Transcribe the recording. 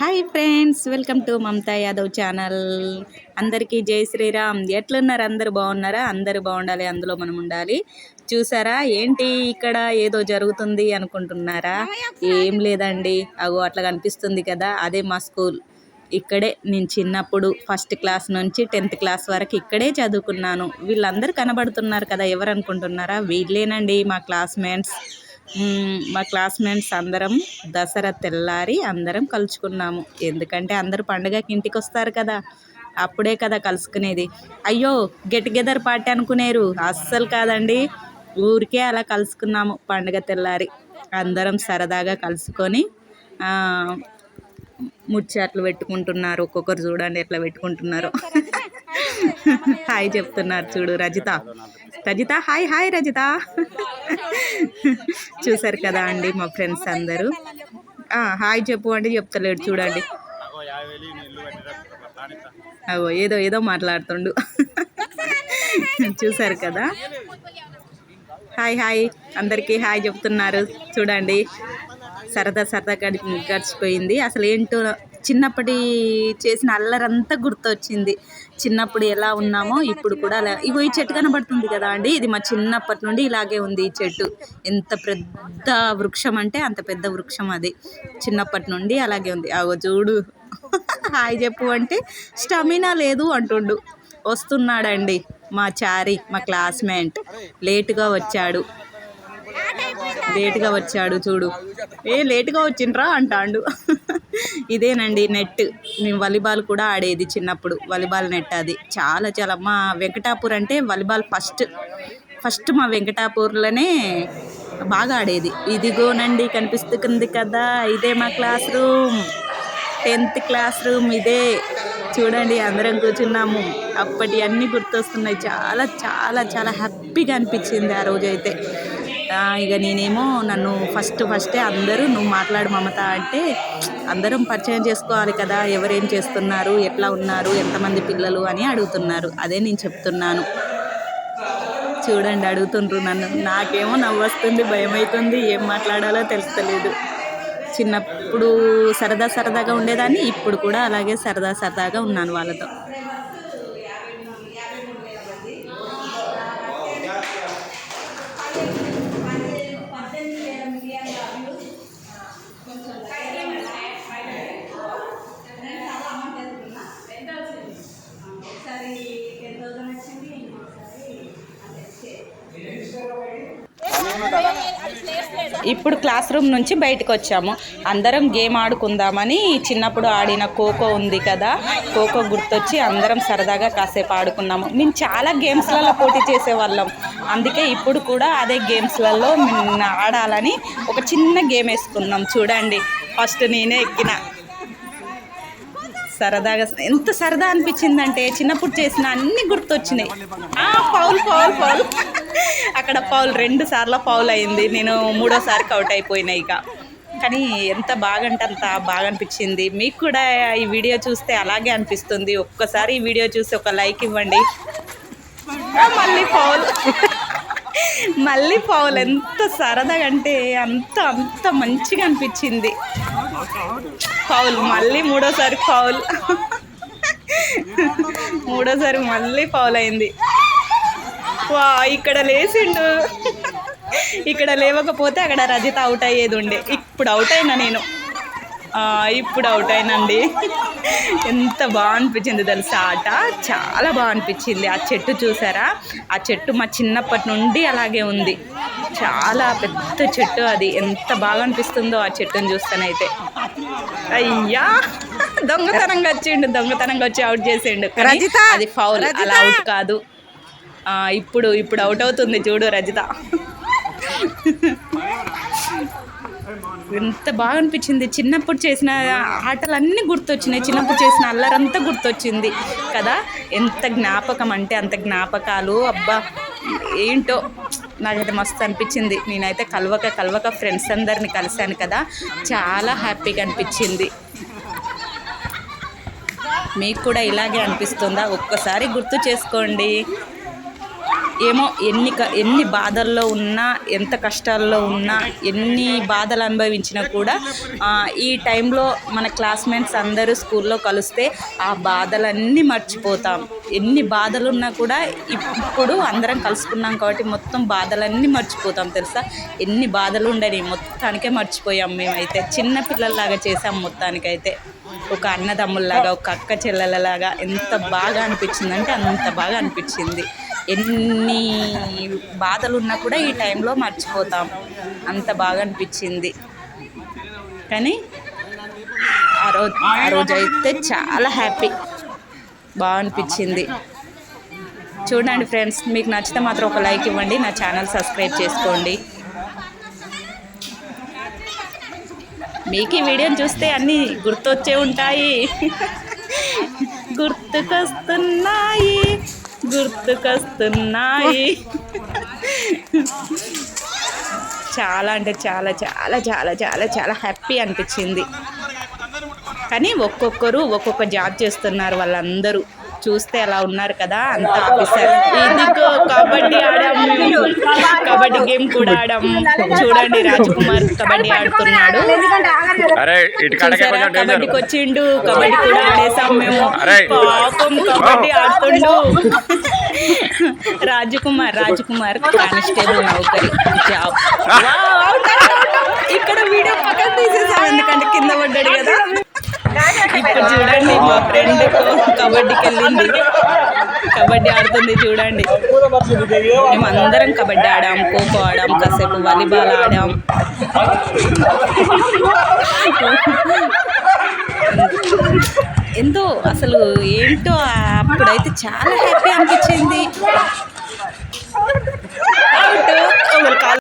Hi friends welcome to Mamata Yadav channel అందరికీ జై శ్రీరామ్. ఎట్లున్నారు? అందరు బాగున్నారా? అందరు బాగుండాలి. అందులో మనం ఉండాలి. చూసారా? ఏంటి ఇక్కడ ఏదో జరుగుతుంది అనుకుంటున్నారా? ఏం లేదండి. అగో అట్లా కనిపిస్తుంది కదా. అదే మా స్కూల్. ఇక్కడే నేను చిన్నప్పుడు ఫస్ట్ క్లాస్ నుంచి టెన్త్ క్లాస్ వరకు ఇక్కడే చదువుకున్నాను. వీళ్ళందరూ కనబడుతున్నారు కదా. ఎవరు అనుకుంటున్నారా వీళ్ళేనండి మా క్లాస్మేట్స్. మా క్లాస్మేట్స్ అందరం దసరా తెల్లారి అందరం కలుసుకున్నాము. ఎందుకంటే అందరూ పండుగకి ఇంటికి వస్తారు కదా. అప్పుడే కదా కలుసుకునేది. అయ్యో గెట్ టుగెదర్ పార్టీ అనుకునేరు. అస్సలు కాదండి. ఊరికే అలా కలుసుకున్నాము పండుగ తెల్లారి. అందరం సరదాగా కలుసుకొని ముచ్చట్లు పెట్టుకుంటున్నారు. ఒక్కొక్కరు చూడండి ఎట్లా పెట్టుకుంటున్నారు. హాయ్ చెప్తున్నారు చూడు Rajitha. Rajitha hi hi Rajitha. చూసారు కదా అండి మా ఫ్రెండ్స్ అందరూ. హాయ్ చెప్పు అంటే చెప్తలేడు చూడండి. అవో ఏదో ఏదో మాట్లాడుతుండు. చూసారు కదా. Hi hi. అందరికీ హాయ్ చెప్తున్నారు. చూడండి. సరదా సరదా గడి గడిచిపోయింది. అసలు ఏంటో చిన్నప్పటి చేసిన అల్లరంతా గుర్తొచ్చింది. చిన్నప్పుడు ఎలా ఉన్నామో ఇప్పుడు కూడా అలా. ఇగో ఈ చెట్టు కనబడుతుంది కదా అండి. ఇది మా చిన్నప్పటి నుండి ఇలాగే ఉంది ఈ చెట్టు. ఎంత పెద్ద వృక్షం అంటే అంత పెద్ద వృక్షం అది. చిన్నప్పటి నుండి అలాగే ఉంది. అగో చూడు. హాయ్ చెప్పు అంటే స్టమినా లేదు అంటుండు. వస్తున్నాడండి మా చారి మా క్లాస్మేట్. లేటుగా వచ్చాడు. లేటుగా వచ్చాడు చూడు. ఏ లేటుగా వచ్చిండ్రా అంటాండు. ఇదేనండి నెట్. మేము వాలీబాల్ కూడా ఆడేది చిన్నప్పుడు. వాలీబాల్ నెట్ అది. చాలా చాలా. మా వెంకటాపూర్ అంటే వాలీబాల్ ఫస్ట్. ఫస్ట్ మా వెంకటాపూర్లోనే బాగా ఆడేది. ఇదిగోనండి కనిపిస్తుంది కదా ఇదే మా class room. Tenth class room ఇదే. చూడండి అందరం కూర్చున్నాము. అప్పటి అన్నీ గుర్తొస్తున్నాయి. చాలా చాలా చాలా హ్యాపీగా అనిపించింది ఆ రోజైతే. ఇక నేనేమో నన్ను ఫస్ట్ ఫస్టే అందరూ నువ్వు మాట్లాడు మమత అంటే అందరం పరిచయం చేసుకోవాలి కదా ఎవరేం చేస్తున్నారు ఎట్లా ఉన్నారు ఎంతమంది పిల్లలు అని అడుగుతున్నారు. అదే నేను చెప్తున్నాను. చూడండి అడుగుతుండ్రు నన్ను. నాకేమో నవ్వొస్తుంది భయం అవుతుంది ఏం మాట్లాడాలో తెలుస్తలేదు. చిన్నప్పుడు సరదా సరదాగా ఉండేదాన్ని ఇప్పుడు కూడా అలాగే సరదా సరదాగా ఉన్నాను వాళ్ళతో. ఇప్పుడు క్లాస్ రూమ్ నుంచి బయటకు వచ్చాము. అందరం గేమ్ ఆడుకుందామని చిన్నప్పుడు ఆడిన ఖోఖో ఉంది కదా ఖోఖో గుర్తొచ్చి అందరం సరదాగా కాసేపు ఆడుకున్నాము. మేము చాలా గేమ్స్లలో పోటీ చేసేవాళ్ళం. అందుకే ఇప్పుడు కూడా అదే గేమ్స్లలో ఆడాలని ఒక చిన్న గేమ్ వేసుకున్నాం. చూడండి ఫస్ట్ నేనే ఎక్కిన. సరదాగా ఎంత సరదా అనిపించిందంటే చిన్నప్పుడు చేసిన అన్ని గుర్తొచ్చినాయి. పౌల్ పౌల్ పౌల్ అక్కడ పౌల్ రెండు సార్లు పౌల్ అయింది. నేను మూడోసారికి అవుట్ అయిపోయినాయి ఇక. కానీ ఎంత బాగా అంటే అంత బాగా అనిపించింది మీకు కూడా ఈ వీడియో చూస్తే అలాగే అనిపిస్తుంది. ఒక్కసారి ఈ వీడియో చూసి ఒక లైక్ ఇవ్వండి. మళ్ళీ పౌల్ మళ్ళీ పావులు ఎంత సరదాగా అంటే అంత అంత మంచిగా అనిపించింది. పావులు మళ్ళీ మూడోసారి పావులు. మూడోసారి మళ్ళీ పావులు అయింది వా ఇక్కడ లేచిండు. ఇక్కడ లేవకపోతే అక్కడ రజిత అవుట్ అయ్యేది ఉండే. ఇప్పుడు అవుట్ అయినా నేను. ఇప్పుడు అవుట్ అయినండి. ఎంత బాగా అనిపించింది తెలుసా ఆట? చాలా బాగా అనిపించింది ఆ చెట్టు చూసారా? ఆ చెట్టు మా చిన్నప్పటి నుండి అలాగే ఉంది. చాలా పెద్ద చెట్టు అది. ఎంత బాగా అనిపిస్తుందో ఆ చెట్టుని చూస్తానైతే. అయ్యా! దొంగతనంగా వచ్చిండు. దొంగతనంగా వచ్చి అవుట్ చేసిండు! అది ఫౌల్ అలా అవుట్ కాదు. ఇప్పుడు ఇప్పుడు అవుట్ అవుతుంది చూడు రజిత. ఎంత బాగా అనిపించింది చిన్నప్పుడు చేసిన ఆటలన్నీ గుర్తొచ్చినాయి. చిన్నప్పుడు చేసిన అల్లరంతా గుర్తొచ్చింది కదా. ఎంత జ్ఞాపకం అంటే అంత జ్ఞాపకాలు. అబ్బా ఏంటో నాకైతే మస్తు అనిపించింది. నేనైతే కలవక కలవక ఫ్రెండ్స్ అందరిని కలిశాను కదా. చాలా హ్యాపీగా అనిపించింది. మీకు కూడా ఇలాగే అనిపిస్తుందా? ఒక్కసారి గుర్తు చేసుకోండి. ఏమో ఎన్ని క ఎన్ని బాధల్లో ఉన్నా ఎంత కష్టాల్లో ఉన్నా ఎన్ని బాధలు అనుభవించినా కూడా ఈ టైంలో మన క్లాస్మేట్స్ అందరూ స్కూల్లో కలిస్తే ఆ బాధలన్నీ మర్చిపోతాం. ఎన్ని బాధలు ఉన్నా కూడా ఇప్పుడు అందరం కలుసుకున్నాం కాబట్టి మొత్తం బాధలన్నీ మర్చిపోతాం తెలుసా? ఎన్ని బాధలు ఉండని మొత్తానికే మర్చిపోయాం మేమైతే. చిన్న పిల్లల్లాగా చేసాం మొత్తానికైతే. ఒక అన్నదమ్ముల్లాగా ఒక అక్క చెల్లెలలాగా ఎంత బాగా అనిపించిందంటే అంత బాగా అనిపించింది. ఎన్ని బాధలు ఉన్నా కూడా ఈ టైంలో మర్చిపోతాం. అంత బాగా అనిపించింది. కానీ ఆ రోజు ఆ రోజు అయితే చాలా హ్యాపీ. బాగా అనిపించింది. చూడండి ఫ్రెండ్స్ మీకు నచ్చితే మాత్రం ఒక లైక్ ఇవ్వండి నా ఛానల్ సబ్స్క్రైబ్ చేసుకోండి. మీకు ఈ వీడియోని చూస్తే అన్నీ గుర్తొచ్చే ఉంటాయి. గుర్తుకొస్తున్నాయి. గుర్తుకొస్తున్నాయి చాలా అంటే చాలా చాలా చాలా చాలా చాలా హ్యాపీ అనిపించింది. కానీ ఒక్కొక్కరు ఒక్కొక్క జాబ్ చేస్తున్నారు వాళ్ళందరూ. చూస్తే అలా ఉన్నారు కదా అంత ఆఫీసర్ ఇదిగో కబడ్డీ ఆడాం. కబడ్డీ గేమ్ కూడా ఆడాం చూడండి రాజకుమార్ కబడ్డీ ఆడుతున్నాడు. కబడ్డీకి వచ్చిండు కబడ్డీ కూడా ఆడేసాం మేము. పాపం కబడ్డీ ఆడుతుండు. రాజకుమార్ రాజకుమార్ కానిస్టేబుల్ నౌకరి. జాబ్ ఇక్కడ వీడియో పక్కన తీసేసాం ఎందుకంటే కింద పడ్డాడు కదా. ఇప్పుడు చూడండి మా ఫ్రెండ్ కబడ్డీకి వెళ్ళింది కబడ్డీ ఆడుతుంది చూడండి. మేము అందరం కబడ్డీ ఆడాం ఖోఖో ఆడాం కాసేపు వాలీబాల్ ఆడాం. ఎంతో అసలు ఏంటో అప్పుడైతే చాలా హ్యాపీ అనిపించింది.